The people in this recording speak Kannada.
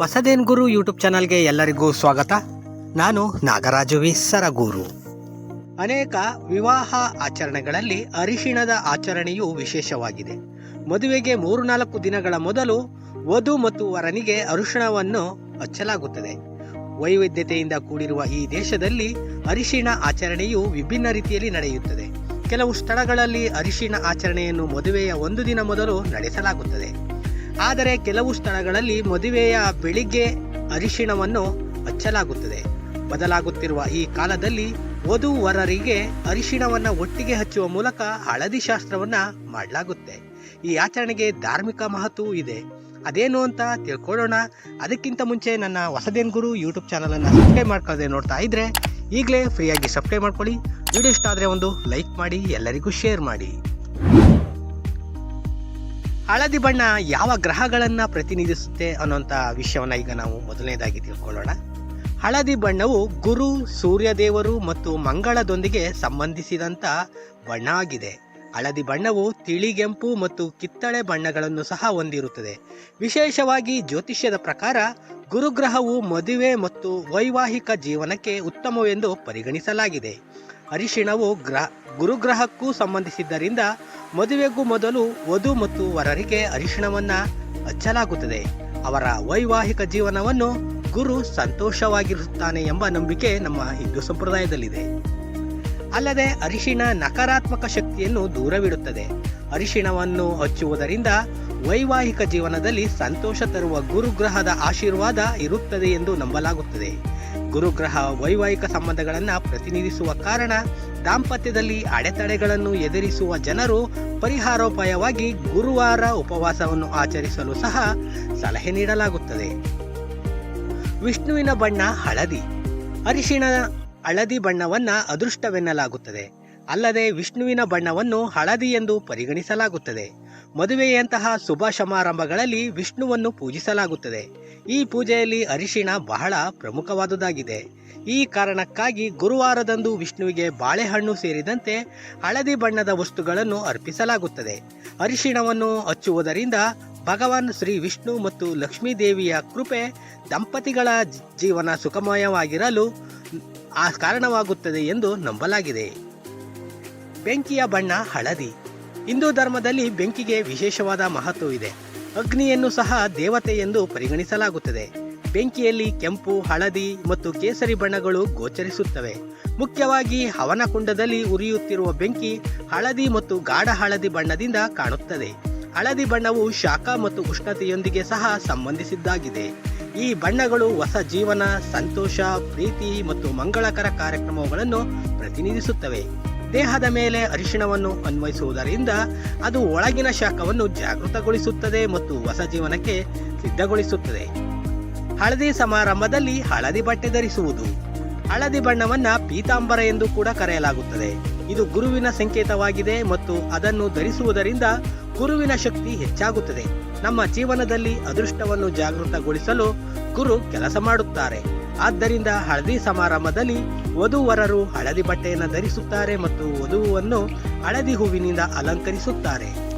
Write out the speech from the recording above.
ಹೊಸದೇನ್ ಗುರು ಯೂಟ್ಯೂಬ್ ಚಾನಲ್ಗೆ ಎಲ್ಲರಿಗೂ ಸ್ವಾಗತ. ನಾನು ನಾಗರಾಜು ವಿ ಸರಗೂರು. ಅನೇಕ ವಿವಾಹ ಆಚರಣೆಗಳಲ್ಲಿ ಅರಿಶಿಣದ ಆಚರಣೆಯು ವಿಶೇಷವಾಗಿದೆ. ಮದುವೆಗೆ ಮೂರು ನಾಲ್ಕು ದಿನಗಳ ಮೊದಲು ವಧು ಮತ್ತು ವರನಿಗೆ ಅರಿಶಿಣವನ್ನು ಹಚ್ಚಲಾಗುತ್ತದೆ. ವೈವಿಧ್ಯತೆಯಿಂದ ಕೂಡಿರುವ ಈ ದೇಶದಲ್ಲಿ ಅರಿಶಿಣ ಆಚರಣೆಯು ವಿಭಿನ್ನ ರೀತಿಯಲ್ಲಿ ನಡೆಯುತ್ತದೆ. ಕೆಲವು ಸ್ಥಳಗಳಲ್ಲಿ ಅರಿಶಿಣ ಆಚರಣೆಯನ್ನು ಮದುವೆಯ ಒಂದು ದಿನ ಮೊದಲು ನಡೆಸಲಾಗುತ್ತದೆ. ಆದರೆ ಕೆಲವು ಸ್ಥಳಗಳಲ್ಲಿ ಮದುವೆಯ ಬೆಳಿಗ್ಗೆ ಅರಿಶಿಣವನ್ನು ಹಚ್ಚಲಾಗುತ್ತದೆ. ಬದಲಾಗುತ್ತಿರುವ ಈ ಕಾಲದಲ್ಲಿ ವಧು ವರರಿಗೆ ಅರಿಶಿಣವನ್ನ ಒಟ್ಟಿಗೆ ಹಚ್ಚುವ ಮೂಲಕ ಹಳದಿ ಶಾಸ್ತ್ರವನ್ನ ಮಾಡಲಾಗುತ್ತೆ. ಈ ಆಚರಣೆಗೆ ಧಾರ್ಮಿಕ ಮಹತ್ವ ಇದೆ. ಅದೇನು ಅಂತ ತಿಳ್ಕೊಳ್ಳೋಣ. ಅದಕ್ಕಿಂತ ಮುಂಚೆ ನನ್ನ ಹೊಸದೇನ್ ಗುರು ಯೂಟ್ಯೂಬ್ ಚಾನಲ್ ಅನ್ನ ಸಬ್ಸ್ಕ್ರೈಬ್ ಮಾಡ್ಕೊಳ್ಳದೆ ನೋಡ್ತಾ ಇದ್ರೆ ಈಗಲೇ ಫ್ರೀಯಾಗಿ ಸಬ್ಸ್ಕ್ರೈಬ್ ಮಾಡ್ಕೊಳ್ಳಿ. ವಿಡಿಯೋ ಇಷ್ಟ ಆದರೆ ಒಂದು ಲೈಕ್ ಮಾಡಿ, ಎಲ್ಲರಿಗೂ ಶೇರ್ ಮಾಡಿ. ಹಳದಿ ಬಣ್ಣ ಯಾವ ಗ್ರಹಗಳನ್ನು ಪ್ರತಿನಿಧಿಸುತ್ತೆ ಅನ್ನೋಂಥ ವಿಷಯವನ್ನ ಈಗ ನಾವು ಮೊದಲನೇದಾಗಿ ತಿಳ್ಕೊಳ್ಳೋಣ. ಹಳದಿ ಬಣ್ಣವು ಗುರು, ಸೂರ್ಯದೇವರು ಮತ್ತು ಮಂಗಳದೊಂದಿಗೆ ಸಂಬಂಧಿಸಿದಂಥ ಬಣ್ಣ ಆಗಿದೆ. ಹಳದಿ ಬಣ್ಣವು ತಿಳಿಗೆಂಪು ಮತ್ತು ಕಿತ್ತಳೆ ಬಣ್ಣಗಳನ್ನು ಸಹ ಹೊಂದಿರುತ್ತದೆ. ವಿಶೇಷವಾಗಿ ಜ್ಯೋತಿಷ್ಯದ ಪ್ರಕಾರ ಗುರುಗ್ರಹವು ಮದುವೆ ಮತ್ತು ವೈವಾಹಿಕ ಜೀವನಕ್ಕೆ ಉತ್ತಮವೆಂದು ಪರಿಗಣಿಸಲಾಗಿದೆ. ಅರಿಶಿಣವು ಗ್ರಹ, ಗುರುಗ್ರಹಕ್ಕೂ ಸಂಬಂಧಿಸಿದ್ದರಿಂದ ಮದುವೆಗೂ ಮೊದಲು ವಧು ಮತ್ತು ವರರಿಗೆ ಅರಿಶಿಣವನ್ನು ಹಚ್ಚಲಾಗುತ್ತದೆ. ಅವರ ವೈವಾಹಿಕ ಜೀವನವನ್ನು ಗುರು ಸಂತೋಷವಾಗಿರುತ್ತಾನೆ ಎಂಬ ನಂಬಿಕೆ ನಮ್ಮ ಹಿಂದೂ ಸಂಪ್ರದಾಯದಲ್ಲಿದೆ. ಅಲ್ಲದೆ ಅರಿಶಿಣ ನಕಾರಾತ್ಮಕ ಶಕ್ತಿಯನ್ನು ದೂರವಿಡುತ್ತದೆ. ಅರಿಶಿಣವನ್ನು ಹಚ್ಚುವುದರಿಂದ ವೈವಾಹಿಕ ಜೀವನದಲ್ಲಿ ಸಂತೋಷ ತರುವ ಗುರುಗ್ರಹದ ಆಶೀರ್ವಾದ ಇರುತ್ತದೆ ಎಂದು ನಂಬಲಾಗುತ್ತದೆ. ಗುರುಗ್ರಹ ವೈವಾಹಿಕ ಸಂಬಂಧಗಳನ್ನು ಪ್ರತಿನಿಧಿಸುವ ಕಾರಣ ದಾಂಪತ್ಯದಲ್ಲಿ ಅಡೆತಡೆಗಳನ್ನು ಎದುರಿಸುವ ಜನರು ಪರಿಹಾರೋಪಾಯವಾಗಿ ಗುರುವಾರ ಉಪವಾಸವನ್ನು ಆಚರಿಸಲು ಸಹ ಸಲಹೆ ನೀಡಲಾಗುತ್ತದೆ. ವಿಷ್ಣುವಿನ ಬಣ್ಣ ಹಳದಿ. ಅರಿಶಿಣ ಹಳದಿ ಬಣ್ಣವನ್ನ ಅದೃಷ್ಟವೆನ್ನಲಾಗುತ್ತದೆ. ಅಲ್ಲದೆ ವಿಷ್ಣುವಿನ ಬಣ್ಣವನ್ನು ಹಳದಿ ಎಂದು ಪರಿಗಣಿಸಲಾಗುತ್ತದೆ. ಮದುವೆಯಂತಹ ಶುಭ ಸಮಾರಂಭಗಳಲ್ಲಿ ವಿಷ್ಣುವನ್ನು ಪೂಜಿಸಲಾಗುತ್ತದೆ. ಈ ಪೂಜೆಯಲ್ಲಿ ಅರಿಶಿಣ ಬಹಳ ಪ್ರಮುಖವಾದುದಾಗಿದೆ. ಈ ಕಾರಣಕ್ಕಾಗಿ ಗುರುವಾರದಂದು ವಿಷ್ಣುವಿಗೆ ಬಾಳೆಹಣ್ಣು ಸೇರಿದಂತೆ ಹಳದಿ ಬಣ್ಣದ ವಸ್ತುಗಳನ್ನು ಅರ್ಪಿಸಲಾಗುತ್ತದೆ. ಅರಿಶಿಣವನ್ನು ಹಚ್ಚುವುದರಿಂದ ಭಗವಾನ್ ಶ್ರೀ ವಿಷ್ಣು ಮತ್ತು ಲಕ್ಷ್ಮೀ ದೇವಿಯ ಕೃಪೆ ದಂಪತಿಗಳ ಜೀವನ ಸುಖಮಯವಾಗಿರಲು ಆ ಕಾರಣವಾಗುತ್ತದೆ ಎಂದು ನಂಬಲಾಗಿದೆ. ಬೆಂಕಿಯ ಬಣ್ಣ ಹಳದಿ. ಹಿಂದೂ ಧರ್ಮದಲ್ಲಿ ಬೆಂಕಿಗೆ ವಿಶೇಷವಾದ ಮಹತ್ವವಿದೆ ಅಗ್ನಿಯನ್ನು ಸಹ ದೇವತೆ ಎಂದು ಪರಿಗಣಿಸಲಾಗುತ್ತದೆ. ಬೆಂಕಿಯಲ್ಲಿ ಕೆಂಪು, ಹಳದಿ ಮತ್ತು ಕೇಸರಿ ಬಣ್ಣಗಳು ಗೋಚರಿಸುತ್ತವೆ. ಮುಖ್ಯವಾಗಿ ಹವನ ಕುಂಡದಲ್ಲಿ ಉರಿಯುತ್ತಿರುವ ಬೆಂಕಿ ಹಳದಿ ಮತ್ತು ಗಾಢ ಹಳದಿ ಬಣ್ಣದಿಂದ ಕಾಣುತ್ತದೆ. ಹಳದಿ ಬಣ್ಣವು ಶಾಖ ಮತ್ತು ಉಷ್ಣತೆಯೊಂದಿಗೆ ಸಹ ಸಂಬಂಧಿಸಿದ್ದಾಗಿದೆ. ಈ ಬಣ್ಣಗಳು ಹೊಸ ಜೀವನ, ಸಂತೋಷ, ಪ್ರೀತಿ ಮತ್ತು ಮಂಗಳಕರ ಕಾರ್ಯಕ್ರಮಗಳನ್ನು ಪ್ರತಿನಿಧಿಸುತ್ತವೆ. ದೇಹದ ಮೇಲೆ ಅರಿಶಿಣವನ್ನು ಅನ್ವಯಿಸುವುದರಿಂದ ಅದು ಒಳಗಿನ ಶಾಖವನ್ನು ಜಾಗೃತಗೊಳಿಸುತ್ತದೆ ಮತ್ತು ಹೊಸ ಜೀವನಕ್ಕೆ ಸಿದ್ಧಗೊಳಿಸುತ್ತದೆ. ಹಳದಿ ಸಮಾರಂಭದಲ್ಲಿ ಹಳದಿ ಬಟ್ಟೆ ಧರಿಸುವುದು. ಹಳದಿ ಬಣ್ಣವನ್ನ ಪೀತಾಂಬರ ಎಂದು ಕೂಡ ಕರೆಯಲಾಗುತ್ತದೆ. ಇದು ಗುರುವಿನ ಸಂಕೇತವಾಗಿದೆ ಮತ್ತು ಅದನ್ನು ಧರಿಸುವುದರಿಂದ ಗುರುವಿನ ಶಕ್ತಿ ಹೆಚ್ಚಾಗುತ್ತದೆ. ನಮ್ಮ ಜೀವನದಲ್ಲಿ ಅದೃಷ್ಟವನ್ನು ಜಾಗೃತಗೊಳಿಸಲು ಗುರು ಕೆಲಸ ಮಾಡುತ್ತಾರೆ. ಆದ್ದರಿಂದ ಹಳದಿ ಸಮಾರಂಭದಲ್ಲಿ ವಧುವರರು ಹಳದಿ ಬಟ್ಟೆಯನ್ನು ಧರಿಸುತ್ತಾರೆ ಮತ್ತು ವಧುವನ್ನು ಹಳದಿ ಹೂವಿನಿಂದ ಅಲಂಕರಿಸುತ್ತಾರೆ.